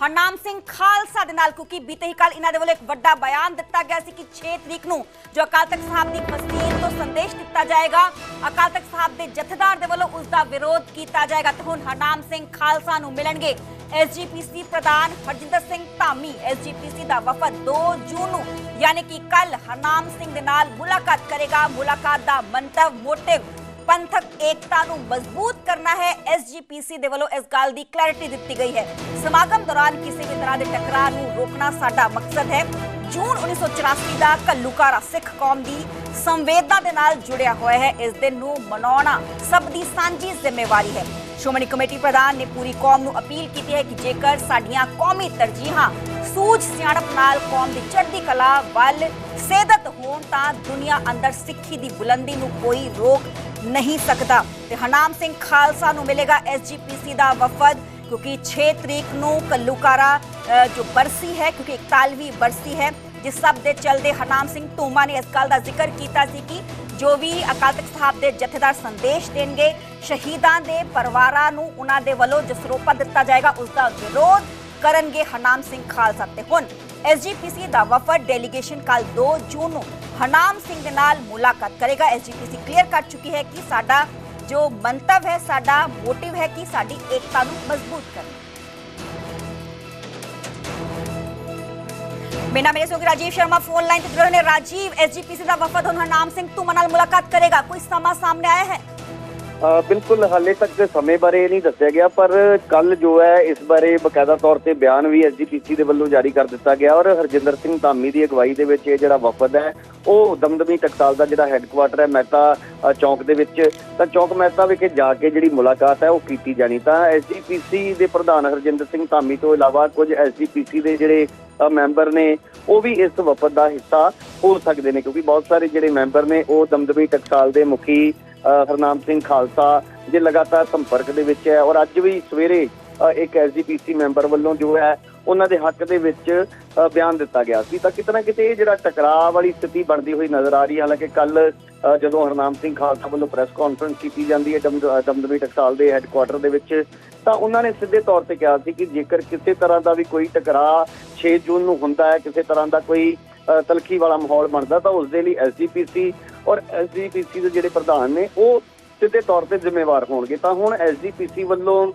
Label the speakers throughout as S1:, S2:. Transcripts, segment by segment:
S1: ਹਰਨਾਮ ਸਿੰਘ ਖਾਲਸਾ ਦੇ ਨਾਲ, ਕਿਉਂਕਿ ਬੀਤੇ ਹੀ ਕੱਲ ਇਹਨਾਂ ਦੇ ਵੱਲੋਂ ਇੱਕ ਵੱਡਾ ਬਿਆਨ ਦਿੱਤਾ ਗਿਆ ਸੀ ਕਿ 6 ਤਰੀਕ ਨੂੰ ਜੋ ਅਕਾਲ ਤਖਤ ਸਾਹਿਬ ਦੀ ਫਸਲੀਨ ਤੋਂ ਸੰਦੇਸ਼ ਦਿੱਤਾ ਜਾਏਗਾ, ਅਕਾਲ ਤਖਤ ਸਾਹਿਬ ਦੇ ਜਥੇਦਾਰ ਦੇ ਵੱਲੋਂ ਉਸ ਦਾ ਵਿਰੋਧ ਕੀਤਾ ਜਾਏਗਾ ਤੇ ਹੁਣ ਹਰਨਾਮ ਸਿੰਘ ਖਾਲਸਾ ਨੂੰ ਮਿਲਣਗੇ। ਐਸਜੀਪੀਸੀ ਪ੍ਰਧਾਨ ਹਰਜਿੰਦਰ ਸਿੰਘ ਧਾਮੀ ਐਸਜੀਪੀਸੀ ਦਾ ਵਫਦ 2 ਜੂਨ ਨੂੰ, ਯਾਨੀ ਕਿ ਕੱਲ ਹਰਨਾਮ ਸਿੰਘ ਦੇ ਨਾਲ ਮੁਲਾਕਾਤ ਕਰੇਗਾ। ਮੁਲਾਕਾਤ ਦਾ ਮੰਤਵ, ਮੋਟਿਵ ਪੰਥਕ ਏਕਤਾ ਨੂੰ ਮਜ਼ਬੂਤ ਕਰਨਾ ਹੈ ਐਸਜੀਪੀਸੀ ਦੇ ਵੱਲੋਂ ਇਸ ਗੱਲ ਦੀ ਕਲੈਰਿਟੀ ਦਿੱਤੀ ਗਈ ਹੈ। ਸਮਾਗਮ ਦੌਰਾਨ ਕਿਸੇ ਵੀ ਤਰ੍ਹਾਂ ਦੇ ਟਕਰਾਅ ਨੂੰ ਰੋਕਣਾ ਸਾਡਾ ਮਕਸਦ ਹੈ। ਜੂਨ 1984 ਦਾ ਕੱਲੂਕਾਰਾ ਸਿੱਖ ਕੌਮ ਦੀ ਸੰਵੇਦਨਾ ਦੇ ਨਾਲ ਜੁੜਿਆ ਹੋਇਆ ਹੈ, ਇਸ ਦਿਨ ਨੂੰ ਮਨਾਉਣਾ ਸਭ ਦੀ ਸਾਂਝੀ ਜ਼ਿੰਮੇਵਾਰੀ ਹੈ। ਸ਼੍ਰੋਮਣੀ ਕਮੇਟੀ ਪ੍ਰਧਾਨ ਨੇ ਪੂਰੀ ਕੌਮ ਨੂੰ ਅਪੀਲ ਕੀਤੀ ਹੈ ਕਿ ਜੇਕਰ ਸਾਡੀਆਂ ਕੌਮੀ ਤਰਜੀਹਾਂ ਸੂਝ ਸਿਆਣਪ ਨਾਲ ਕੌਮ ਦੀ ਚੜ੍ਹਦੀ ਕਲਾ ਵੱਲ ਸੇਧਤ ਹੋਣ, ਤਾਂ ਦੁਨੀਆ ਅੰਦਰ ਸਿੱਖੀ ਦੀ ਬੁਲੰਦੀ ਨੂੰ ਕੋਈ ਰੋਕ ਨਹੀਂ ਸਕਦਾ। ਤੇ ਹਰਨਾਮ ਸਿੰਘ ਖਾਲਸਾ ਨੂੰ ਮਿਲੇਗਾ ਐਸਜੀਪੀਸੀ ਦਾ ਵਫਦ, ਕਿਉਂਕਿ 6 ਤਰੀਕ ਨੂੰ ਕੱਲੂਕਾਰਾ ਜੋ ਬਰਸੀ ਹੈ, ਕਿਉਂਕਿ 41ਵੀਂ ਬਰਸੀ ਹੈ ਜਿਸ ਸਭ ਦੇ ਚਲਦੇ ਹਰਨਾਮ ਸਿੰਘ ਧੂਮਾ ਨੇ ਇਸ ਗੱਲ ਦਾ ਜ਼ਿਕਰ ਕੀਤਾ ਸੀ ਕਿ ਜੋ ਵੀ ਅਕਾਲ ਤਖਤ ਸਾਹਿਬ ਦੇ ਜਥੇਦਾਰ ਸੰਦੇਸ਼ ਦੇਣਗੇ, ਸ਼ਹੀਦਾਂ ਦੇ ਪਰਿਵਾਰਾਂ ਨੂੰ ਉਹਨਾਂ ਦੇ ਵੱਲੋਂ ਜੋ ਸਰੋਪਾ ਦਿੱਤਾ ਜਾਏਗਾ, ਉਸ ਦਾ ਵਿਰੋਧ ਕਰਨਗੇ ਹਰਨਾਮ ਸਿੰਘ ਖਾਲਸਾ ਤੇ ਹੁਣ ਐਸਜੀਪੀਸੀ ਦਾ ਵਫਦ ਡੈਲੀਗੇਸ਼ਨ ਕੱਲ 2 ਜੂਨ ਨੂੰ ਹਰਨਾਮ ਸਿੰਘ ਦੇ ਨਾਲ ਮੁਲਾਕਾਤ ਕਰੇਗਾ। ਐਸਜੀਪੀਸੀ ਕਲੀਅਰ ਕਰ ਚੁੱਕੀ ਹੈ ਕਿ ਸਾਡਾ ਜੋ ਮੰਤਵ ਹੈ, ਸਾਡਾ ਮੋਟਿਵ ਹੈ ਕਿ ਸਾਡੀ ਏਕਤਾ ਨੂੰ ਮਜ਼ਬੂਤ ਕਰਨਾ ਮੇਰਾ ਮੇਰੇ ਸੋਗੀ ਰਾਜੀਵ ਸ਼ਰਮਾ ਫੋਨ ਲਾਈਨ ਤੇ ਜੁੜੇ ਨੇ ਰਾਜੀਵ ਐਸਜੀਪੀਸੀ ਦਾ ਵਫਦ ਹੁਣ ਹਰਨਾਮ ਸਿੰਘ ਧੂਮਾ ਨਾਲ ਮੁਲਾਕਾਤ ਕਰੇਗਾ ਕੋਈ ਸਮਾਂ ਸਾਹਮਣੇ ਆਇਆ ਹੈ
S2: ਬਿਲਕੁਲ ਹਾਲੇ ਤੱਕ ਦੇ ਸਮੇਂ ਬਾਰੇ ਇਹ ਨਹੀਂ ਦੱਸਿਆ ਗਿਆ, ਪਰ ਕੱਲ ਜੋ ਹੈ, ਇਸ ਬਾਰੇ ਬਕਾਇਦਾ ਤੌਰ ਤੇ ਬਿਆਨ ਵੀ ਐਸਜੀਪੀਸੀ ਦੇ ਵੱਲੋਂ ਜਾਰੀ ਕਰ ਦਿੱਤਾ ਗਿਆ ਔਰ ਹਰਜਿੰਦਰ ਸਿੰਘ ਧਾਮੀ ਦੀ ਅਗਵਾਈ ਦੇ ਵਿੱਚ ਇਹ ਜਿਹੜਾ ਵਫਦ ਹੈ, ਉਹ ਦਮਦਮੀ ਟਕਸਾਲ ਦਾ ਜਿਹੜਾ ਹੈੱਡਕੁਆਟਰ ਹੈ, ਮਹਿਤਾ ਚੌਂਕ ਦੇ ਵਿੱਚ। ਤਾਂ ਚੌਂਕ ਮਹਿਤਾ ਵਿਖੇ ਜਾ ਕੇ ਜਿਹੜੀ ਮੁਲਾਕਾਤ ਹੈ, ਉਹ ਕੀਤੀ ਜਾਣੀ। ਤਾਂ ਐਸਜੀਪੀਸੀ ਦੇ ਪ੍ਰਧਾਨ ਹਰਜਿੰਦਰ ਸਿੰਘ ਧਾਮੀ ਤੋਂ ਇਲਾਵਾ ਕੁਝ ਐਸਜੀਪੀਸੀ ਦੇ ਜਿਹੜੇ ਮੈਂਬਰ ਨੇ, ਉਹ ਵੀ ਇਸ ਵਫਦ ਦਾ ਹਿੱਸਾ ਹੋ ਸਕਦੇ ਨੇ, ਕਿਉਂਕਿ ਬਹੁਤ ਸਾਰੇ ਜਿਹੜੇ ਮੈਂਬਰ ਨੇ, ਉਹ ਦਮਦਮੀ ਟਕਸਾਲ ਦੇ ਮੁਖੀ ਹਰਨਾਮ ਸਿੰਘ ਖਾਲਸਾ ਜੇ ਲਗਾਤਾਰ ਸੰਪਰਕ ਦੇ ਵਿੱਚ ਹੈ ਔਰ ਅੱਜ ਵੀ ਸਵੇਰੇ ਅ, ਇੱਕ ਐਸਜੀਪੀਸੀ ਮੈਂਬਰ ਵੱਲੋਂ ਜੋ ਹੈ ਉਹਨਾਂ ਦੇ ਹੱਕ ਦੇ ਵਿੱਚ ਬਿਆਨ ਦਿੱਤਾ ਗਿਆ ਸੀ। ਤਾਂ ਕਿਤੇ ਨਾ ਕਿਤੇ ਇਹ ਜਿਹੜਾ ਟਕਰਾਅ ਵਾਲੀ ਸਥਿਤੀ ਬਣਦੀ ਹੋਈ ਨਜ਼ਰ ਆ ਰਹੀ ਹੈ। ਹਾਲਾਂਕਿ ਕੱਲ ਜਦੋਂ ਹਰਨਾਮ ਸਿੰਘ ਖਾਲਸਾ ਵੱਲੋਂ ਪ੍ਰੈਸ ਕਾਨਫਰੰਸ ਕੀਤੀ ਜਾਂਦੀ ਹੈ ਦਮ- ਅ, ਦਮਦਮੀ ਟਕਸਾਲ ਦੇ ਹੈੱਡਕੁਆਟਰ ਦੇ ਵਿੱਚ ਤਾਂ ਉਹਨਾਂ ਨੇ ਸਿੱਧੇ ਤੌਰ ਤੇ ਕਿਹਾ ਸੀ ਕਿ ਜੇਕਰ ਕਿਸੇ ਤਰ੍ਹਾਂ ਦਾ ਵੀ ਕੋਈ ਟਕਰਾਅ 6 ਜੂਨ ਨੂੰ ਹੁੰਦਾ ਹੈ ਕਿਸੇ ਤਰ੍ਹਾਂ ਦਾ ਕੋਈ ਅ, ਤਲਖੀ ਵਾਲਾ ਮਾਹੌਲ ਬਣਦਾ ਤਾਂ ਉਸ ਦੇ ਲਈ ਐਸਜੀਪੀਸੀ ਔਰ ਐਸਜੀਪੀਸੀ ਦੇ ਜਿਹੜੇ ਪ੍ਰਧਾਨ ਨੇ, ਉਹ ਸਿੱਧੇ ਤੌਰ ਤੇ ਜ਼ਿੰਮੇਵਾਰ ਹੋਣਗੇ। ਤਾਂ ਹੁਣ ਐਸਜੀਪੀਸੀ ਵੱਲੋਂ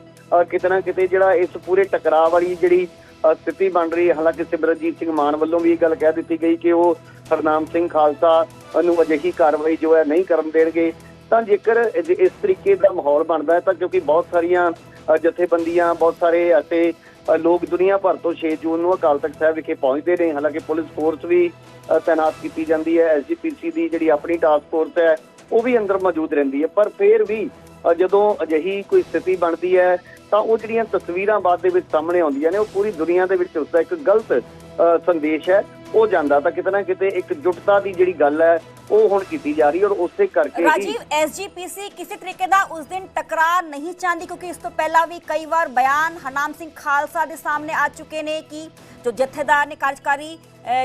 S2: ਕਿਤੇ ਨਾ ਕਿਤੇ ਜਿਹੜਾ ਇਸ ਪੂਰੇ ਟਕਰਾਅ ਵਾਲੀ ਜਿਹੜੀ ਸਥਿਤੀ ਬਣ ਰਹੀ ਹੈ, ਹਾਲਾਂਕਿ ਸਿਮਰਨਜੀਤ ਸਿੰਘ ਮਾਨ ਵੱਲੋਂ ਵੀ ਇਹ ਗੱਲ ਕਹਿ ਦਿੱਤੀ ਗਈ ਕਿ ਉਹ ਹਰਨਾਮ ਸਿੰਘ ਖਾਲਸਾ ਨੂੰ ਅਜਿਹੀ ਕਾਰਵਾਈ ਜੋ ਹੈ ਨਹੀਂ ਕਰਨ ਦੇਣਗੇ। ਤਾਂ ਜੇਕਰ ਇਸ ਤਰੀਕੇ ਦਾ ਮਾਹੌਲ ਬਣਦਾ ਹੈ, ਤਾਂ ਕਿਉਂਕਿ ਬਹੁਤ ਸਾਰੀਆਂ ਜਥੇਬੰਦੀਆਂ, ਬਹੁਤ ਸਾਰੇ ਅਤੇ ਲੋਕ ਦੁਨੀਆ ਭਰ ਤੋਂ 6 ਜੂਨ ਨੂੰ ਅਕਾਲ ਤਖਤ ਸਾਹਿਬ ਵਿਖੇ ਪਹੁੰਚਦੇ ਨੇ। ਹਾਲਾਂਕਿ ਪੁਲਿਸ ਫੋਰਸ ਵੀ ਅ, ਤਾਇਨਾਤ ਕੀਤੀ ਜਾਂਦੀ ਹੈ। ਐਸਜੀਪੀਸੀ ਦੀ ਜਿਹੜੀ ਆਪਣੀ ਟਾਸਕ ਫੋਰਸ ਹੈ ਉਹ ਵੀ ਅੰਦਰ ਮੌਜੂਦ ਰਹਿੰਦੀ ਹੈ। ਪਰ ਫਿਰ ਵੀ ਜਦੋਂ ਅਜਿਹੀ ਕੋਈ ਸਥਿਤੀ ਬਣਦੀ ਹੈ ਤਾਂ ਉਹ ਜਿਹੜੀਆਂ ਤਸਵੀਰਾਂ ਬਾਅਦ ਦੇ ਵਿੱਚ ਸਾਹਮਣੇ ਆਉਂਦੀਆਂ ਨੇ ਉਹ ਪੂਰੀ ਦੁਨੀਆ ਦੇ ਵਿੱਚ ਉਸਦਾ ਇੱਕ ਗਲਤ ਅ, ਸੰਦੇਸ਼ ਹੈ। ਉਹ ਜਾਂਦਾ ਤਾਂ ਕਿਤੇ ਨਾ ਕਿਤੇ ਇੱਕ ਜੁਟਤਾ ਦੀ ਜਿਹੜੀ ਗੱਲ ਹੈ ਉਹ ਹੁਣ ਕੀਤੀ ਜਾ ਰਹੀ ਔਰ ਉਸੇ ਕਰਕੇ
S1: ਰਾਜੀਵ ਐਸਜੀਪੀਸੀ ਕਿਸੇ ਤਰੀਕੇ ਦਾ ਉਸ ਦਿਨ ਟਕਰਾਅ ਨਹੀਂ ਚਾਹੁੰਦੀ ਕਿਉਂਕਿ ਇਸ ਤੋਂ ਪਹਿਲਾਂ ਵੀ ਕਈ ਵਾਰ ਬਿਆਨ ਹਰਨਾਮ ਸਿੰਘ ਖਾਲਸਾ ਦੇ ਸਾਹਮਣੇ ਆ ਚੁੱਕੇ ਨੇ ਕਿ ਜੋ ਜਥੇਦਾਰ ਨੇ ਕਾਰਜਕਾਰੀ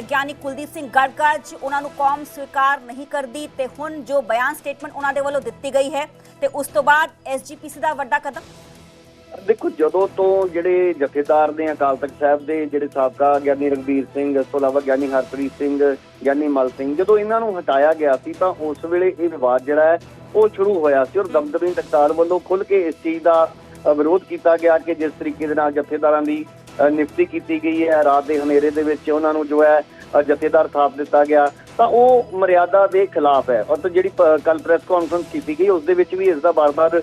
S1: ਗਿਆਨੀ ਕੁਲਦੀਪ ਸਿੰਘ ਗੜਗੜ ਉਹਨਾਂ ਨੂੰ ਕੌਮ ਸਵੀਕਾਰ ਨਹੀਂ ਕਰਦੀ ਤੇ ਹੁਣ ਜੋ ਬਿਆਨ ਸਟੇਟਮੈਂਟ ਉਹਨਾਂ ਦੇ ਵੱਲੋਂ ਦਿੱਤੀ ਗਈ ਹੈ ਤੇ ਉਸ ਤੋਂ ਬਾਅਦ ਐਸਜੀਪੀਸੀ ਦਾ ਵੱਡਾ ਕਦਮ
S2: ਦੇਖੋ ਜਦੋਂ ਤੋਂ ਜਿਹੜੇ ਜਥੇਦਾਰ ਨੇ ਅਕਾਲ ਤਖਤ ਸਾਹਿਬ ਦੇ ਜਿਹੜੇ ਸਾਬਕਾ ਗਿਆਨੀ ਰਗਬੀਰ ਸਿੰਘ ਇਸ ਤੋਂ ਇਲਾਵਾ ਗਿਆਨੀ ਹਰਪ੍ਰੀਤ ਸਿੰਘ ਗਿਆਨੀ ਮਲ ਸਿੰਘ ਜਦੋਂ ਇਹਨਾਂ ਨੂੰ ਹਟਾਇਆ ਗਿਆ ਸੀ ਤਾਂ ਉਸ ਵੇਲੇ ਇਹ ਵਿਵਾਦ ਜਿਹੜਾ ਹੈ ਉਹ ਸ਼ੁਰੂ ਹੋਇਆ ਸੀ ਔਰ ਦਮਦਮੀ ਟਕਸਾਲ ਵੱਲੋਂ ਖੁੱਲ ਕੇ ਇਸ ਚੀਜ਼ ਦਾ ਵਿਰੋਧ ਕੀਤਾ ਗਿਆ ਕਿ ਜਿਸ ਤਰੀਕੇ ਦੇ ਨਾਲ ਜਥੇਦਾਰਾਂ ਦੀ ਅ, ਨਿਯੁਕਤੀ ਕੀਤੀ ਗਈ ਹੈ ਰਾਤ ਦੇ ਹਨੇਰੇ ਦੇ ਵਿੱਚ ਉਹਨਾਂ ਨੂੰ ਜੋ ਹੈ ਜਥੇਦਾਰ ਥਾਪ ਦਿੱਤਾ ਗਿਆ ਤਾਂ ਉਹ ਮਰਿਆਦਾ ਦੇ ਖਿਲਾਫ ਹੈ ਔਰ ਜਿਹੜੀ ਕੱਲ ਪ੍ਰੈਸ ਕਾਨਫਰੰਸ ਕੀਤੀ ਗਈ ਉਸ ਦੇ ਵਿੱਚ ਵੀ ਇਸ ਦਾ ਬਾਰ-ਬਾਰ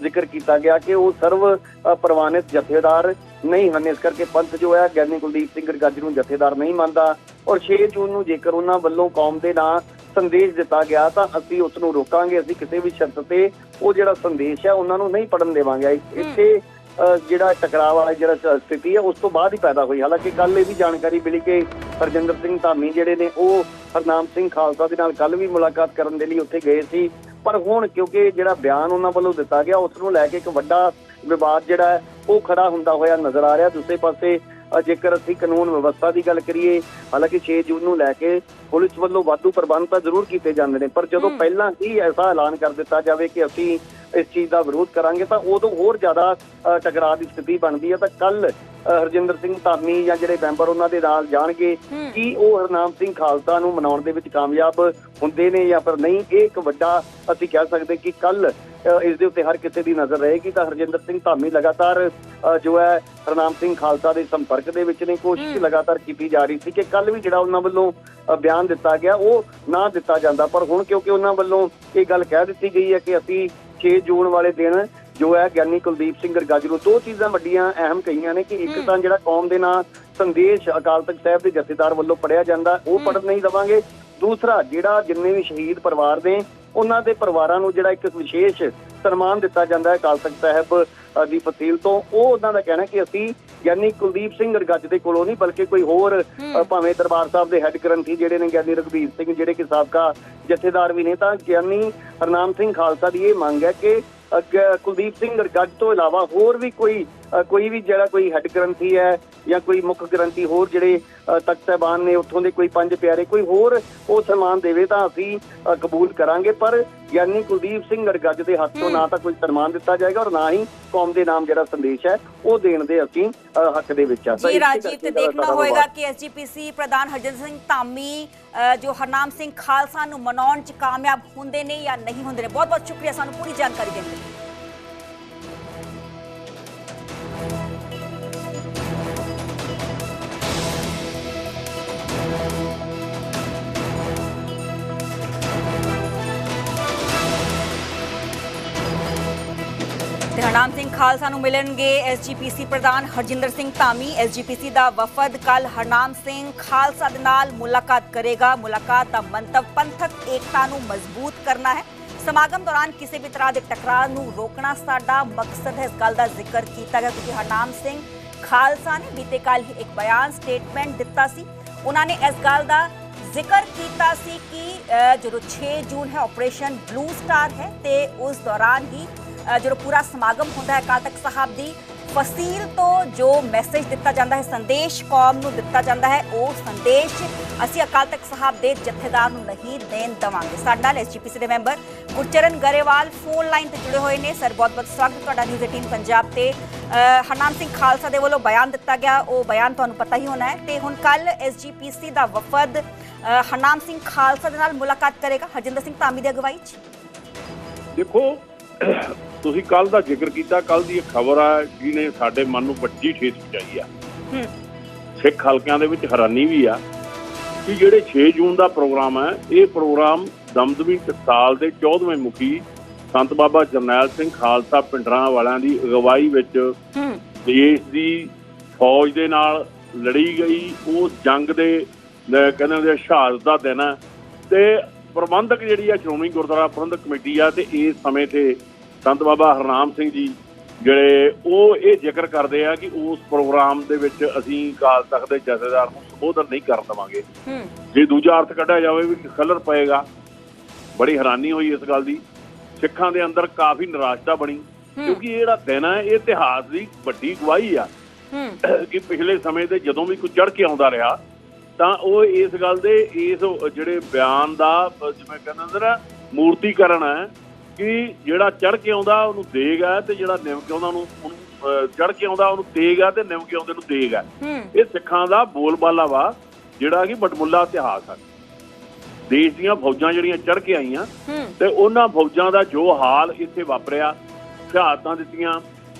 S2: ਜ਼ਿਕਰ ਕੀਤਾ ਗਿਆ ਕਿ ਉਹ ਸਰਵ ਪ੍ਰਵਾਨਿਤ ਜਥੇਦਾਰ ਨਹੀਂ ਹਨ। ਇਸ ਕਰਕੇ ਪੰਥ ਜੋ ਹੈ ਗਿਆਨੀ ਕੁਲਦੀਪ ਸਿੰਘ ਗਰਗੱਜ ਨੂੰ ਜਥੇਦਾਰ ਨਹੀਂ ਮੰਨਦਾ ਔਰ 6 ਜੂਨ ਨੂੰ ਜੇਕਰ ਉਹਨਾਂ ਵੱਲੋਂ ਕੌਮ ਦੇ ਨਾਂ ਸੰਦੇਸ਼ ਦਿੱਤਾ ਗਿਆ ਤਾਂ ਅਸੀਂ ਉਸ ਨੂੰ ਰੋਕਾਂਗੇ। ਅਸੀਂ ਕਿਸੇ ਵੀ ਸ਼ਰਤ ਤੇ ਉਹ ਜਿਹੜਾ ਸੰਦੇਸ਼ ਹੈ ਉਹਨਾਂ ਨੂੰ ਨਹੀਂ ਪੜਨ ਦੇਵਾਂਗੇ। ਇੱਥੇ ਜਿਹੜਾ ਟਕਰਾਅ ਵਾਲਾ ਜਿਹੜਾ ਸਥਿਤੀ ਹੈ ਉਸ ਤੋਂ ਬਾਅਦ ਹੀ ਪੈਦਾ ਹੋਈ। ਹਾਲਾਂਕਿ ਕੱਲ ਇਹ ਵੀ ਜਾਣਕਾਰੀ ਮਿਲੀ ਕਿ ਹਰਜਿੰਦਰ ਸਿੰਘ ਧਾਮੀ ਜਿਹੜੇ ਨੇ ਉਹ ਹਰਨਾਮ ਸਿੰਘ ਖਾਲਸਾ ਦੇ ਨਾਲ ਕੱਲ ਵੀ ਮੁਲਾਕਾਤ ਕਰਨ ਦੇ ਲਈ ਉੱਥੇ ਗਏ ਸੀ। ਪਰ ਹੁਣ ਕਿਉਂਕਿ ਜਿਹੜਾ ਬਿਆਨ ਉਹਨਾਂ ਵੱਲੋਂ ਦਿੱਤਾ ਗਿਆ ਉਸ ਨੂੰ ਲੈ ਕੇ ਇੱਕ ਵੱਡਾ ਵਿਵਾਦ ਜਿਹੜਾ ਹੈ ਉਹ ਖੜਾ ਹੁੰਦਾ ਹੋਇਆ ਨਜ਼ਰ ਆ ਰਿਹਾ। ਦੂਸਰੇ ਪਾਸੇ ਜੇਕਰ ਅਸੀਂ ਕਾਨੂੰਨ ਵਿਵਸਥਾ ਦੀ ਗੱਲ ਕਰੀਏ ਹਾਲਾਂਕਿ 6 ਜੂਨ ਨੂੰ ਲੈ ਕੇ ਪੁਲਿਸ ਵੱਲੋਂ ਵਾਧੂ ਪ੍ਰਬੰਧ ਤਾਂ ਜ਼ਰੂਰ ਕੀਤੇ ਜਾਂਦੇ ਨੇ ਪਰ ਜਦੋਂ ਪਹਿਲਾਂ ਹੀ ਐਸਾ ਐਲਾਨ ਕਰ ਦਿੱਤਾ ਜਾਵੇ ਕਿ ਅਸੀਂ ਇਸ ਚੀਜ਼ ਦਾ ਵਿਰੋਧ ਕਰਾਂਗੇ ਤਾਂ ਉਦੋਂ ਹੋਰ ਜ਼ਿਆਦਾ ਟਕਰਾਅ ਦੀ ਸਥਿਤੀ ਬਣਦੀ ਹੈ। ਤਾਂ ਕੱਲ ਹਰਜਿੰਦਰ ਸਿੰਘ ਧਾਮੀ ਜਾਂ ਜਿਹੜੇ ਮੈਂਬਰ ਉਹਨਾਂ ਦੇ ਨਾਲ ਜਾਣਗੇ। ਕੀ ਉਹ ਹਰਨਾਮ ਸਿੰਘ ਖਾਲਸਾ ਨੂੰ ਮਨਾਉਣ ਦੇ ਵਿੱਚ ਕਾਮਯਾਬ ਹੁੰਦੇ ਨੇ ਜਾਂ ਫਿਰ ਨਹੀਂ ਇਹ ਇੱਕ ਵੱਡਾ ਅਸੀਂ ਕਹਿ ਸਕਦੇ ਕਿ ਕੱਲ ਇਸ ਦੇ ਉੱਤੇ ਹਰ ਕਿਸੇ ਦੀ ਨਜ਼ਰ ਰਹੇਗੀ ਤਾਂ ਹਰਜਿੰਦਰ ਸਿੰਘ ਧਾਮੀ ਲਗਾਤਾਰ ਜੋ ਹੈ ਹਰਨਾਮ ਸਿੰਘ ਖਾਲਸਾ ਦੇ ਸੰਪਰਕ ਦੇ ਵਿੱਚ ਨੇ ਕੋਸ਼ਿਸ਼। ਲਗਾਤਾਰ ਕੀਤੀ ਜਾ ਰਹੀ ਸੀ ਕਿ ਕੱਲ ਵੀ ਜਿਹੜਾ ਉਹਨਾਂ ਵੱਲੋਂ ਬਿਆਨ ਦਿੱਤਾ ਗਿਆ ਉਹ ਨਾ ਦਿੱਤਾ ਜਾਂਦਾ ਪਰ ਹੁਣ ਕਿਉਂਕਿ ਉਹਨਾਂ ਵੱਲੋਂ ਇਹ ਗੱਲ ਕਹਿ ਦਿੱਤੀ ਗਈ ਹੈ ਕਿ ਅਸੀਂ 6 ਜੂਨ ਵਾਲੇ ਦਿਨ ਜੋ ਹੈ ਗਿਆਨੀ ਕੁਲਦੀਪ ਸਿੰਘ ਗਰਗਾਜ ਨੂੰ ਦੋ ਚੀਜ਼ਾਂ ਵੱਡੀਆਂ ਅਹਿਮ ਕਹੀਆਂ ਨੇ ਕਿ ਇੱਕ। ਤਾਂ ਜਿਹੜਾ ਕੌਮ ਦੇ ਨਾਂ ਸੰਦੇਸ਼ ਅਕਾਲ ਤਖਤ ਸਾਹਿਬ ਦੇ ਜਥੇਦਾਰ ਵੱਲੋਂ ਪੜਿਆ ਜਾਂਦਾ ਉਹ। ਪੜਨ ਨਹੀਂ ਦਵਾਂਗੇ ਦੂਸਰਾ ਜਿਹੜਾ ਜਿੰਨੇ ਵੀ ਸ਼ਹੀਦ ਪਰਿਵਾਰ ਨੇ ਉਹਨਾਂ ਦੇ ਪਰਿਵਾਰਾਂ ਨੂੰ ਜਿਹੜਾ ਇੱਕ ਵਿਸ਼ੇਸ਼ ਸਨਮਾਨ ਦਿੱਤਾ ਜਾਂਦਾ ਹੈ ਅਕਾਲ ਤਖਤ ਸਾਹਿਬ ਦੀ ਫਸੀਲ ਤੋਂ ਉਹ ਉਹਨਾਂ ਦਾ ਕਹਿਣਾ ਕਿ ਅਸੀਂ ਗਿਆਨੀ ਕੁਲਦੀਪ ਸਿੰਘ ਗਰਗੱਜ ਦੇ ਕੋਲੋਂ ਨਹੀਂ ਬਲਕਿ ਕੋਈ ਹੋਰ। ਭਾਵੇਂ ਦਰਬਾਰ ਸਾਹਿਬ ਦੇ ਹੈੱਡ ਗ੍ਰੰਥੀ ਜਿਹੜੇ ਨੇ ਗਿਆਨੀ ਰਘਬੀਰ ਸਿੰਘ ਜਿਹੜੇ ਕਿ ਸਾਬਕਾ ਜਥੇਦਾਰ ਵੀ ਨੇ ਤਾਂ ਗਿਆਨੀ ਹਰਨਾਮ ਸਿੰਘ ਖਾਲਸਾ ਦੀ ਇਹ ਮੰਗ ਹੈ ਕਿ ਕੁਲਦੀਪ ਸਿੰਘ ਗਰਗੱਜ ਤੋਂ ਇਲਾਵਾ ਹੋਰ ਵੀ ਕੋਈ ਕੋਈ ਵੀ ਜਿਹੜਾ ਕੋਈ ਹੈੱਡ ਗ੍ਰੰਥੀ ਹੈ ਜਾਂ ਕੋਈ ਮੁੱਖ ਗ੍ਰੰਥੀ ਹੋਰ ਜਿਹੜੇ ਤਖਤ ਸਾਹਿਬਾਨ ਨੇ ਉੱਥੋਂ ਦੇ ਕੋਈ ਪੰਜ ਪਿਆਰੇ ਕੋਈ ਹੋਰ ਉਹ ਸਨਮਾਨ ਦੇਵੇ ਤਾਂ ਅਸੀਂ ਕਬੂਲ ਕਰਾਂਗੇ। ਪਰ ਗਿਆਨੀ ਕੁਲਦੀਪ ਸਿੰਘ ਗਰਗੱਜ ਦੇ ਹੱਥ ਤੋਂ। ਨਾ ਤਾਂ ਕੋਈ ਸਨਮਾਨ ਦਿੱਤਾ ਜਾਏਗਾ ਔਰ ਨਾ ਹੀ ਕੌਮ ਦੇ ਨਾਮ ਜਿਹੜਾ ਸੰਦੇਸ਼ ਹੈ ਉਹ ਦੇਣ ਦੇ ਅਸੀਂ ਹੱਕ ਦੇ ਵਿੱਚ ਆ
S1: ਜੀ ਰਾਜੀਵ ਤੇ ਦੇਖਣਾ ਹੋਏਗਾ ਕਿ ਐਸਜੀਪੀਸੀ ਪ੍ਰਧਾਨ ਹਰਜਿੰਦਰ ਸਿੰਘ ਧਾਮੀ ਜੋ ਹਰਨਾਮ ਸਿੰਘ ਖਾਲਸਾ ਨੂੰ ਮਨਾਉਣ ਚ ਕਾਮਯਾਬ ਹੁੰਦੇ ਨੇ ਜਾਂ ਨਹੀਂ ਹੁੰਦੇ ਨੇ। ਬਹੁਤ ਬਹੁਤ ਸ਼ੁਕਰੀਆ ਸਾਨੂੰ ਪੂਰੀ ਜਾਣਕਾਰੀ ਦੇਣ ਲਈ। ਹਰਨਾਮ ਸਿੰਘ ਖਾਲਸਾ ਨੂੰ ਮਿਲਣਗੇ। ਐਸਜੀਪੀਸੀ ਪ੍ਰਧਾਨ ਹਰਜਿੰਦਰ ਸਿੰਘ ਧਾਮੀ ਐਸਜੀਪੀਸੀ ਦਾ ਵਫਦ ਕੱਲ ਹਰਨਾਮ ਸਿੰਘ ਖਾਲਸਾ ਦੇ ਨਾਲ ਮੁਲਾਕਾਤ ਕਰੇਗਾ। ਮੁਲਾਕਾਤ ਦਾ ਮੰਤਵ ਪੰਥਕ ਏਕਤਾ ਨੂੰ ਮਜ਼ਬੂਤ ਕਰਨਾ ਹੈ। ਸਮਾਗਮ ਦੌਰਾਨ ਕਿਸੇ ਵੀ ਤਰ੍ਹਾਂ ਦੇ ਟਕਰਾਅ ਨੂੰ ਰੋਕਣਾ ਸਾਡਾ ਮਕਸਦ ਹੈ। ਇਸ ਗੱਲ ਦਾ ਜ਼ਿਕਰ ਕੀਤਾ ਗਿਆ ਕਿਉਂਕਿ ਹਰਨਾਮ ਸਿੰਘ ਖਾਲਸਾ ਨੇ ਬੀਤੇ ਕੱਲ ਹੀ ਇੱਕ ਬਿਆਨ ਸਟੇਟਮੈਂਟ ਦਿੱਤਾ ਸੀ। ਉਹਨਾਂ ਨੇ ਇਸ ਗੱਲ ਦਾ ਜ਼ਿਕਰ ਕੀਤਾ ਸੀ ਕਿ ਜਦੋਂ 6 ਜੂਨ ਹੈ ਆਪਰੇਸ਼ਨ ਬਲੂ ਸਟਾਰ ਹੈ ਤੇ ਉਸ ਦੌਰਾਨ ਹੀ ਜਦੋਂ ਪੂਰਾ ਸਮਾਗਮ ਹੁੰਦਾ ਹੈ ਅਕਾਲ ਤਖਤ ਸਾਹਿਬ ਦੀ, ਫਸੀਲ ਤੋਂ ਜੋ ਮੈਸੇਜ ਦਿੱਤਾ ਜਾਂਦਾ ਹੈ, ਸੰਦੇਸ਼ ਕੌਮ ਨੂੰ ਦਿੱਤਾ ਜਾਂਦਾ ਹੈ, ਉਹ ਸੰਦੇਸ਼ ਅਸੀਂ ਅਕਾਲ ਤਖਤ ਸਾਹਿਬ ਦੇ ਜਥੇਦਾਰ ਨੂੰ ਨਹੀਂ ਦੇਣ ਦਵਾਂਗੇ। ਸਾਡੇ ਨਾਲ ਐਸਜੀਪੀਸੀ ਦੇ member Gurcharan Grewal phone line ਤੇ ਜੁੜੇ ਹੋਏ ਨੇ। ਸਰ, ਬਹੁਤ ਬਹੁਤ ਸਵਾਗਤ ਤੁਹਾਡਾ ਨਿਊਜ਼ 18 ਪੰਜਾਬ ਤੇ। ਹਰਨਾਮ ਸਿੰਘ ਖਾਲਸਾ ਦੇ ਵੱਲੋਂ ਬਿਆਨ ਦਿੱਤਾ ਗਿਆ, ਉਹ ਬਿਆਨ ਤੁਹਾਨੂੰ ਪਤਾ ਹੀ ਹੋਣਾ ਹੈ। ਤੇ ਹੁਣ ਕੱਲ ਐਸਜੀਪੀਸੀ ਦਾ ਵਫਦ ਹਰਨਾਮ ਸਿੰਘ ਖਾਲਸਾ ਦੇ ਨਾਲ ਮੁਲਾਕਾਤ ਕਰੇਗਾ। ਹਰਜਿੰਦਰ ਸਿੰਘ ਧਾਮੀ ਦੀ ਅਗਵਾਈ 'ਚ।
S3: ਦੇਖੋ ਤੁਸੀਂ ਕੱਲ ਦਾ ਜ਼ਿਕਰ ਕੀਤਾ ਕੱਲ ਦੀ ਇੱਕ ਖਬਰ ਆ ਜਿਹਨੇ ਸਾਡੇ ਮਨ ਨੂੰ ਵੱਡੀ ਠੇਸ ਪਹੁੰਚਾਈ ਆ। ਸਿੱਖ ਹਲਕਿਆਂ ਦੇ ਵਿੱਚ ਹੈਰਾਨੀ ਵੀ ਆ ਕਿ ਜਿਹੜੇ 6 ਜੂਨ ਦਾ ਪ੍ਰੋਗਰਾਮ ਹੈ ਇਹ ਪ੍ਰੋਗਰਾਮ ਦਮਦਮੀ ਟਕਸਾਲ ਦੇ 14ਵੇਂ ਮੁਖੀ ਸੰਤ ਬਾਬਾ ਜਰਨੈਲ ਸਿੰਘ ਖਾਲਸਾ ਪਿੰਡਰਾਂ ਵਾਲਿਆਂ ਦੀ ਅਗਵਾਈ ਵਿੱਚ ਦੇਸ਼ ਦੀ ਫੌਜ ਦੇ ਨਾਲ ਲੜੀ ਗਈ। ਉਸ ਜੰਗ ਦੇ ਕਹਿੰਦੇ ਹੁੰਦੇ ਆ ਸ਼ਹਾਦਤ ਦਾ ਦਿਨ ਹੈ ਤੇ ਪ੍ਰਬੰਧਕ ਜਿਹੜੀ ਆ ਸ਼੍ਰੋਮਣੀ ਗੁਰਦੁਆਰਾ ਪ੍ਰਬੰਧਕ ਕਮੇਟੀ ਆ ਤੇ ਇਸ ਸਮੇਂ ਤੇ ਸੰਤ ਬਾਬਾ ਹਰਨਾਮ ਸਿੰਘ ਜੀ ਜਿਹੜੇ ਉਹ ਇਹ ਜ਼ਿਕਰ ਕਰਦੇ ਆ ਕਿ ਉਸ ਪ੍ਰੋਗਰਾਮ ਦੇ ਵਿੱਚ ਅਸੀਂ ਕਾਲ ਤਖਤ ਦੇ ਜਥੇਦਾਰ ਨੂੰ ਸੰਬੋਧਨ ਨਹੀਂ ਕਰਨ ਦੇਵਾਂਗੇ। ਜੇ ਦੂਜਾ ਅਰਥ ਕੱਢਿਆ ਜਾਵੇ ਵੀ ਖਲਰ ਪਏਗਾ ਬੜੀ ਹੈਰਾਨੀ ਹੋਈ ਇਸ ਗੱਲ ਦੀ। ਸਿੱਖਾਂ ਦੇ ਅੰਦਰ ਕਾਫੀ ਨਿਰਾਸ਼ਤਾ ਬਣੀ। ਕਿਉਂਕਿ ਇਹ ਜਿਹੜਾ ਦਿਨ ਹੈ ਇਹ ਇਤਿਹਾਸ ਦੀ ਵੱਡੀ ਗਵਾਹੀ ਆ। ਕਿ ਪਿਛਲੇ ਸਮੇਂ ਤੇ ਜਦੋਂ ਵੀ ਕੋਈ ਚੜ ਕੇ ਆਉਂਦਾ ਰਿਹਾ ਤਾਂ ਉਹ ਇਸ ਗੱਲ ਦੇ ਇਸ ਜਿਹੜੇ ਬਿਆਨ ਦਾ ਜਿਵੇਂ ਕਹਿੰਦੇ ਹੁੰਦੇ ਨਾ ਮੂਰਤੀਕਰਨ ਹੈ ਕਿ ਜਿਹੜਾ ਚੜ ਕੇ ਆਉਂਦਾ ਉਹਨੂੰ ਦੇਗ ਤੇ ਜਿਹੜਾ ਨਿਮ ਕੇ ਆਉਂਦਾ ਉਹਨੂੰ ਚੜ ਕੇ ਆਉਂਦਾ ਉਹਨੂੰ ਤੇਗ ਤੇ ਨਿਮ ਕੇ ਆਉਂਦੇ ਨੂੰ ਹੂੰ। ਇਹ ਸਿੱਖਾਂ ਦਾ ਬੋਲਬਾਲਾ ਵਾ ਜਿਹੜਾ ਕਿ ਬਟਮੁੱਲਾ ਇਤਿਹਾਸ ਹੈ ਦੇਸ਼ ਦੀਆਂ ਫੌਜਾਂ ਜਿਹੜੀਆਂ ਚੜ ਕੇ ਆਈਆਂ ਤੇ ਉਹਨਾਂ ਫੌਜਾਂ ਦਾ ਜੋ ਹਾਲ ਇੱਥੇ ਵਾਪਰਿਆ ਸ਼ਹਾਦਤਾਂ ਦਿੱਤੀਆਂ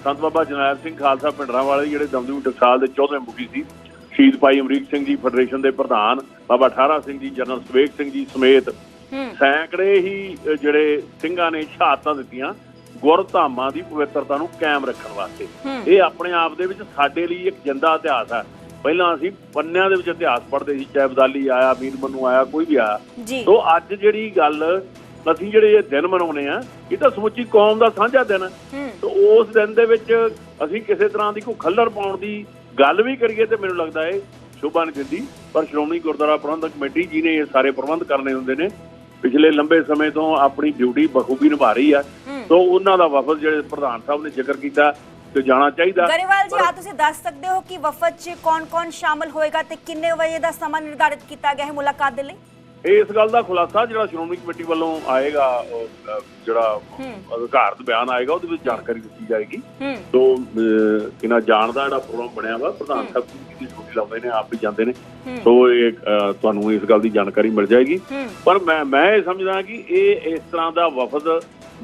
S3: ਸੰਤ ਬਾਬਾ ਜਰਨੈਲ ਸਿੰਘ ਖਾਲਸਾ ਪਿੰਡਰਾਂ ਵਾਲੇ ਜਿਹੜੇ ਦਮਦਮੀ ਟਕਸਾਲ ਦੇ 14ਵੇਂ ਮੁਖੀ ਸੀ। ਸ਼ਹੀਦ ਭਾਈ ਅਮਰੀਕ ਸਿੰਘ ਜੀ ਫੈਡਰੇਸ਼ਨ ਦੇ ਪ੍ਰਧਾਨ ਬਾਬਾ ਠਾਰਾ ਸਿੰਘ ਜੀ ਜਨਰਲ ਸਵੇਗ ਸਿੰਘ ਜੀ ਸਮੇਤ ਸੈਂਕੜੇ ਹੀ ਜਿਹੜੇ ਸਿੰਘਾਂ ਨੇ ਸ਼ਹਾਦਤਾਂ ਦਿੱਤੀਆਂ ਗੁਰਧਾਮਾਂ ਦੀ ਪਵਿੱਤਰਤਾ ਨੂੰ ਕਾਇਮ ਰੱਖਣ ਵਾਸਤੇ। ਇਹ ਆਪਣੇ ਆਪ ਦੇ ਵਿੱਚ ਸਾਡੇ ਲਈ ਇੱਕ ਜਿੰਦਾ ਇਤਿਹਾਸ ਹੈ। ਪਹਿਲਾਂ ਅਸੀਂ ਪੰਨਿਆਂ ਦੇ ਵਿੱਚ ਇਤਿਹਾਸ ਪੜ੍ਹਦੇ ਸੀ ਚਾਹੇ ਅਬਦਾਲੀ ਆਇਆ ਮੀਰ ਮਨੂ ਆਇਆ ਕੋਈ ਵੀ ਆਇਆ। ਸੋ ਅੱਜ ਜਿਹੜੀ ਗੱਲ ਅਸੀਂ ਜਿਹੜੇ ਇਹ ਦਿਨ ਮਨਾਉਨੇ ਆ ਇਹ ਤਾਂ ਸਮੁੱਚੀ ਕੌਮ ਦਾ ਸਾਂਝਾ ਦਿਨ ਹੈ।
S1: ਹੂੰ।
S3: ਤੇ ਉਸ ਦਿਨ ਦੇ ਵਿੱਚ ਅਸੀਂ ਕਿਸੇ ਤਰ੍ਹਾਂ ਦੀ ਕੋਈ ਖੱਲਰ ਪਾਉਣ ਦੀ ਗੱਲ ਵੀ ਕਰੀਏ ਤੇ ਮੈਨੂੰ ਲੱਗਦਾ ਹੈ ਸ਼ੋਭਾ ਨਹੀਂ ਦਿੰਦੀ ਪਰ ਸ਼੍ਰੋਮਣੀ ਗੁਰਦੁਆਰਾ ਪ੍ਰਬੰਧਕ ਕਮੇਟੀ ਜੀ ਨੇ ਇਹ ਸਾਰੇ ਪ੍ਰਬੰਧ ਕਰਨੇ ਹੁੰਦੇ ਨੇ। ਪਿਛਲੇ ਲੰਬੇ ਸਮੇਂ ਤੋਂ ਆਪਣੀ ਡਿਊਟੀ ਬਖੂਬੀ ਨਿਭਾ ਰਹੀ ਆ। ਸੋ ਉਹਨਾਂ ਦਾ ਵਫਦ ਜਿਹੜੇ ਪ੍ਰਧਾਨ ਸਾਹਿਬ ਨੇ ਜ਼ਿਕਰ ਕੀਤਾ ਤੇ ਜਾਣਾ ਚਾਹੀਦਾ।
S1: ਗਰੇਵਾਲ ਜੀ ਆ ਤੁਸੀਂ ਦੱਸ ਸਕਦੇ ਹੋ ਕਿ ਵਫਦ 'ਚ ਕੌਣ-ਕੌਣ ਸ਼ਾਮਲ ਹੋਏਗਾ ਤੇ ਕਿੰਨੇ ਵਜੇ ਦਾ ਸਮਾਂ ਨਿਰਧਾਰਿਤ ਕੀਤਾ ਗਿਆ ਹੈ ਮੁਲਾਕਾਤ ਦੇ ਲਈ?
S3: ਇਸ ਗੱਲ ਦਾ ਖੁਲਾਸਾ ਜਿਹੜਾ ਸ਼੍ਰੋਮਣੀ ਕਮੇਟੀ ਵੱਲੋਂ ਆਏਗਾ ਜਿਹੜਾ ਅਧਿਕਾਰਤ ਬਿਆਨ ਆਏਗਾ ਉਹਦੇ ਵਿੱਚ ਜਾਣਕਾਰੀ ਦਿੱਤੀ ਜਾਏਗੀ। ਤੋਂ ਕਿਨਾ ਜਾਣਦਾ ਜਿਹੜਾ ਪ੍ਰੋਗਰਾਮ ਬਣਿਆ ਵਾ ਪ੍ਰਧਾਨ ਸਾਹਿਬ ਦੀ ਲਾਉਂਦੇ ਨੇ ਆਪ ਵੀ ਜਾਂਦੇ ਨੇ।
S1: ਹੂੰ।
S3: ਸੋ ਇਹ ਤੁਹਾਨੂੰ ਇਸ ਗੱਲ ਦੀ ਜਾਣਕਾਰੀ ਮਿਲ ਜਾਏਗੀ।
S1: ਹੂੰ।
S3: ਪਰ ਮੈਂ ਮੈਂ ਇਹ ਸਮਝਦਾ ਕਿ ਇਹ ਇਸ ਤਰ੍ਹਾਂ ਦਾ ਵਫਦ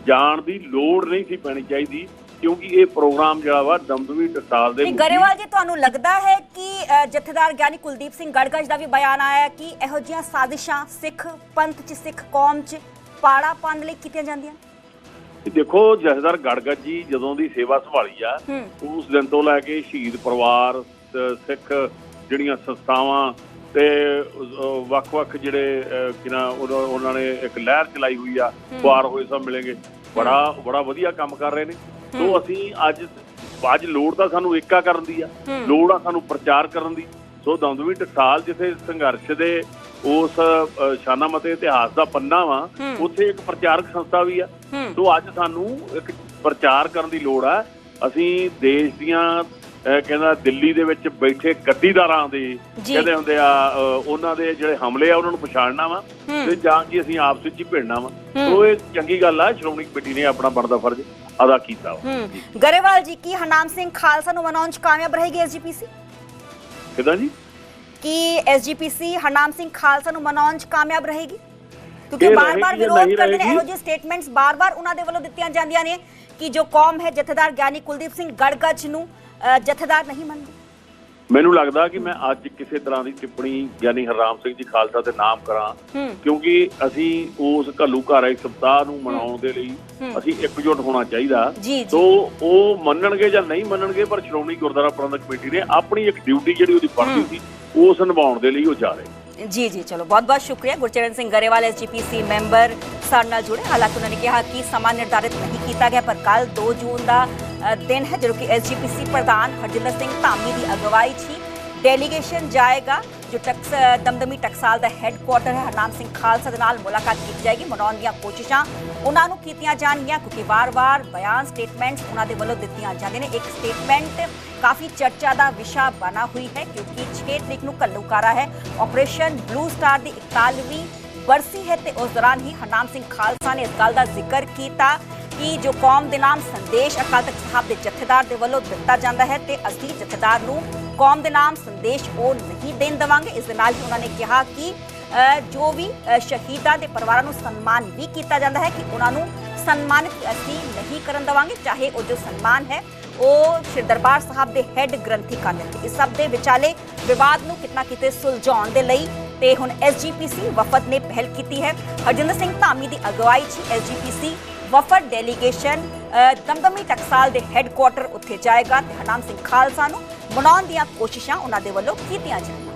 S3: ਜਾਣ ਦੀ ਲੋੜ ਨਹੀਂ ਸੀ ਪੈਣੀ ਚਾਹੀਦੀ ਕਿਉਂਕਿ ਇਹ ਪ੍ਰੋਗਰਾਮ ਜਿਹੜਾ ਵਾ ਦਮਦਮੀ ਟਕਸਾਲ ਦੇ
S1: ਗਰੇਵਾਲ ਜੀ ਤੁਹਾਨੂੰ ਲੱਗਦਾ ਹੈ ਕਿ ਜਥੇਦਾਰ ਗਿਆਨੀ ਕੁਲਦੀਪ ਸਿੰਘ ਗੜਗੜ ਦਾ ਵੀ ਬਿਆਨ ਆਇਆ ਹੈ ਕਿ ਇਹੋ ਜਿਹੀਆਂ ਸਾਜ਼ਿਸ਼ਾਂ ਸਿੱਖ ਪੰਥ 'ਚ ਸਿੱਖ ਕੌਮ 'ਚ ਪਾੜਾ ਪਾਉਣ ਲਈ ਕੀਤੀਆਂ ਜਾਂਦੀਆਂ?
S3: ਦੇਖੋ ਜਥੇਦਾਰ ਗੜਗੜ ਜੀ ਜਦੋਂ ਦੀ ਸੇਵਾ ਸੰਭਾਲੀ ਆ
S1: ਹੂੰ।
S3: ਉਸ ਦਿਨ ਤੋਂ ਲੈ ਕੇ ਸ਼ਹੀਦ ਪਰਿਵਾਰ ਸਿੱਖ ਜਿਹੜੀਆਂ ਸੰਸਥਾਵਾਂ ਤੇ ਵੱਖ-ਵੱਖ ਜਿਹੜੇ ਕਿਨਾ ਉਹਨਾਂ ਨੇ ਇੱਕ ਲਹਿਰ ਚਲਾਈ ਹੋਈ ਆ ਵਾਰ ਹੋਏ ਸਭ ਮਿਲेंगे ਬੜਾ ਬੜਾ ਵਧੀਆ ਕੰਮ ਕਰ ਰਹੇ ਨੇ। ਸੋ ਅਸੀਂ ਅੱਜ ਅੱਜ ਲੋੜ ਤਾਂ ਸਾਨੂੰ ਏਕਾ ਕਰਨ ਦੀ ਆ। ਲੋੜ ਆ ਸਾਨੂੰ ਪ੍ਰਚਾਰ ਕਰਨ ਦੀ। ਸੋ ਦਮਦਮੀ ਟਕਸਾਲ ਜਿੱਥੇ ਸੰਘਰਸ਼ ਦੇ ਉਸ ਅਹ, ਸ਼ਾਨਾਮਤੇ ਇਤਿਹਾਸ ਦਾ ਪੰਨਾ ਵਾ। ਉੱਥੇ ਇੱਕ ਪ੍ਰਚਾਰਕ ਸੰਸਥਾ ਵੀ ਆ। ਸੋ ਅੱਜ ਸਾਨੂੰ ਇੱਕ ਪ੍ਰਚਾਰ ਕਰਨ ਦੀ ਲੋੜ ਆ। ਅਸੀਂ ਦੇਸ਼ ਦੀਆਂ ਕਹਿੰਦਾ ਦਿੱਲੀ ਦੇ ਵਿੱਚ ਬੈਠੇ ਗੱਡੀਦਾਰਾਂ ਦੇ। ਕਹਿੰਦੇ ਹੁੰਦੇ ਆ ਉਹਨਾਂ ਦੇ ਜਿਹੜੇ ਹਮਲੇ ਆ ਉਹਨਾਂ ਨੂੰ ਪਛਾਣਨਾ ਵਾ। ਤੇ ਜਾਂ ਕਿ ਅਸੀਂ ਆਪਸ ਵਿੱਚ ਹੀ ਭਿੜਨਾ ਵਾ। ਸੋ ਇਹ ਚੰਗੀ ਗੱਲ ਆ ਸ਼੍ਰੋਮਣੀ ਕਮੇਟੀ ਨੇ ਆਪਣਾ ਬਣਦਾ ਫਰਜ਼ ਅਦਾ ਕੀਤਾ ਵਾ।
S1: ਗਰੇਵਾਲ ਜੀ ਕੀ ਹਰਨਾਮ ਸਿੰਘ ਖਾਲਸਾ ਨੂੰ ਮਨਾਉਣ 'ਚ ਕਾਮਯਾਬ ਰਹੇਗੀ ਐਸਜੀਪੀਸੀ
S3: ਕਿਦਾਂ ਜੀ?
S1: ਕੀ ਐਸਜੀਪੀਸੀ ਹਰਨਾਮ ਸਿੰਘ ਖਾਲਸਾ ਨੂੰ ਮਨਾਉਣ 'ਚ ਕਾਮਯਾਬ ਰਹੇਗੀ? ਕਿਉਂਕਿ ਬਾਰ-ਬਾਰ ਵਿਰੋਧ ਕਰਦੇ ਨੇ? ਇਹੋ ਜਿਹੇ ਸਟੇਟਮੈਂਟਸ ਬਾਰ-ਬਾਰ ਉਹਨਾਂ ਦੇ ਵੱਲੋਂ ਦਿੱਤੀਆਂ ਜਾਂਦੀਆਂ ਨੇ ਕਿ ਜੋ ਕੌਮ ਹੈ ਜਥੇਦਾਰ ਗਿਆਨੀ ਕੁਲਦੀਪ ਸਿੰਘ ਗੜਗੜ ਨੂੰ ਜਥੇਦਾਰ ਨਹੀਂ ਮੰਨਦੀ?
S3: ਮੈਨੂੰ ਲੱਗਦਾ ਕਿ ਮੈਂ ਅੱਜ ਕਿਸੇ ਤਰ੍ਹਾਂ ਦੀ ਟਿੱਪਣੀ ਗਿਆਨੀ ਹਰਰਾਮ ਸਿੰਘ ਜੀ ਖਾਲਸਾ ਦੇ ਨਾਮ ਕਰਾਂ ਕਿਉਂਕਿ ਅਸੀਂ ਉਸ ਘੱਲੂ ਘਰ ਇੱਕ ਸਪਤਾਹ ਨੂੰ ਮਨਾਉਣ ਦੇ ਲਈ। ਅਸੀਂ ਇਕਜੁੱਟ ਹੋਣਾ ਚਾਹੀਦਾ। ਸੋ ਉਹ ਮੰਨਣਗੇ ਜਾਂ ਨਹੀਂ ਮੰਨਣਗੇ ਪਰ ਸ਼੍ਰੋਮਣੀ ਗੁਰਦੁਆਰਾ ਪ੍ਰਬੰਧਕ ਕਮੇਟੀ ਨੇ ਆਪਣੀ ਇੱਕ ਡਿਊਟੀ ਜਿਹੜੀ ਉਹਦੀ ਬਣਦੀ ਸੀ ਉਸ ਨਿਭਾਉਣ ਦੇ ਲਈ ਉਹ ਜਾ ਰਹੇ।
S1: ਜੀ ਜੀ ਚਲੋ ਬਹੁਤ ਬਹੁਤ ਸ਼ੁਕਰੀਆ। ਗੁਰਚਰਨ ਸਿੰਘ ਗਰੇਵਾਲ ਐਸਜੀਪੀਸੀ ਮੈਂਬਰ ਸਾਡੇ ਨਾਲ ਜੁੜੇ। ਹਾਲਾਂਕਿ ਉਹਨਾਂ ਨੇ ਕਿਹਾ ਕਿ ਸਮਾਂ ਨਿਰਧਾਰਿਤ ਨਹੀਂ ਕੀਤਾ ਗਿਆ ਪਰ ਕੱਲ 2 ਜੂਨ ਦਾ ਦਿਨ ਹੈ ਜਦੋਂ ਕਿ ਐਸਜੀਪੀਸੀ ਪ੍ਰਧਾਨ ਹਰਜਿੰਦਰ ਸਿੰਘ ਧਾਮੀ ਦੀ ਅਗਵਾਈ 'ਚ ਹੀ ਡੈਲੀਗੇਸ਼ਨ ਜਾਏਗਾ, ਜੋ ਟਕਸ ਦਮਦਮੀ ਟਕਸਾਲ ਦਾ ਹੈੱਡਕੁਆਟਰ ਹੈ। ਹਰਨਾਮ ਸਿੰਘ ਖਾਲਸਾ ਦੇ ਨਾਲ ਮੁਲਾਕਾਤ ਕੀਤੀ ਜਾਏਗੀ। ਮਨਾਉਣ ਦੀਆਂ ਕੋਸ਼ਿਸ਼ਾਂ ਉਹਨਾਂ ਨੂੰ ਕੀਤੀਆਂ ਜਾਣਗੀਆਂ, ਕਿਉਂਕਿ ਵਾਰ-ਵਾਰ ਬਿਆਨ ਸਟੇਟਮੈਂਟਸ ਉਹਨਾਂ ਦੇ ਵੱਲੋਂ ਦਿੱਤੀਆਂ ਜਾਂਦੀਆਂ ਨੇ। ਇੱਕ ਸਟੇਟਮੈਂਟ ਕਾਫੀ ਚਰਚਾ ਦਾ ਵਿਸ਼ਾ ਬਣਾ ਹੋਈ ਹੈ, ਕਿਉਂਕਿ 6 ਤਰੀਕ ਨੂੰ ਘੱਲੂਕਾਰਾ ਹੈ। ਆਪਰੇਸ਼ਨ ਬਲੂ ਸਟਾਰ ਦੀ 41ਵੀਂ ਬਰਸੀ ਹੈ ਤੇ ਉਸ ਦੌਰਾਨ ਹੀ ਹਰਨਾਮ ਸਿੰਘ ਖਾਲਸਾ ਨੇ ਇਸ ਗੱਲ ਦਾ ਜ਼ਿਕਰ ਕੀਤਾ ਕਿ ਜੋ ਕੌਮ ਦੇ ਨਾਮ ਸੰਦੇਸ਼ ਅਕਾਲ ਤਖਤ ਸਾਹਿਬ ਦੇ ਜਥੇਦਾਰ ਦੇ ਵੱਲੋਂ ਦਿੱਤਾ ਜਾਂਦਾ ਹੈ ਤੇ ਅਸੀਂ ਜਥੇਦਾਰ ਨੂੰ ਕੌਮ ਦੇ ਨਾਮ ਸੰਦੇਸ਼ ਉਹ ਨਹੀਂ ਦੇਣ ਦੇਵਾਂਗੇ। ਇਸ ਦੇ ਨਾਲ ਹੀ ਉਹਨਾਂ ਨੇ ਕਿਹਾ ਕਿ ਜੋ ਵੀ ਸ਼ਹੀਦਾਂ ਦੇ ਪਰਿਵਾਰਾਂ ਨੂੰ ਸਨਮਾਨ ਵੀ ਕੀਤਾ ਜਾਂਦਾ ਹੈ ਕਿ ਉਹਨਾਂ ਨੂੰ ਸਨਮਾਨਿਤ ਅਸੀਂ ਨਹੀਂ ਕਰਨ ਦੇਵਾਂਗੇ। ਚਾਹੇ ਉਹ ਜੋ ਸਨਮਾਨ ਹੈ, ਉਹ ਸ਼੍ਰੀ ਦਰਬਾਰ ਸਾਹਿਬ ਦੇ ਹੈੱਡ ਗ੍ਰੰਥੀ ਕਰ ਲੈਣਗੇ ਇਸ ਸਭ ਦੇ ਵਿਚਾਲੇ ਵਿਵਾਦ ਨੂੰ ਕਿਤਨਾ ਕਿਤੇ ਸੁਲਝਾਉਣ ਦੇ ਲਈ ਤੇ ਹੁਣ ਐਸਜੀਪੀਸੀ ਵਫਦ ਨੇ ਪਹਿਲ ਕੀਤੀ ਹੈ। ਹਰਜਿੰਦਰ ਸਿੰਘ ਧਾਮੀ ਦੀ ਅਗਵਾਈ 'ਚ ਐਸਜੀਪੀਸੀ ਵਫਦ ਡੈਲੀਗੇਸ਼ਨ ਦਮਦਮੀ ਟਕਸਾਲ ਦੇ ਹੈੱਡਕੁਆਟਰ ਉੱਥੇ ਜਾਏਗਾ। ਤੇ ਹਰਨਾਮ ਸਿੰਘ ਖਾਲਸਾ ਨੂੰ ਮਨਾਉਣ ਦੀਆਂ ਕੋਸ਼ਿਸ਼ਾਂ ਉਹਨਾਂ ਦੇ ਵੱਲੋਂ ਕੀਤੀਆਂ ਜਾਣਗੀਆਂ।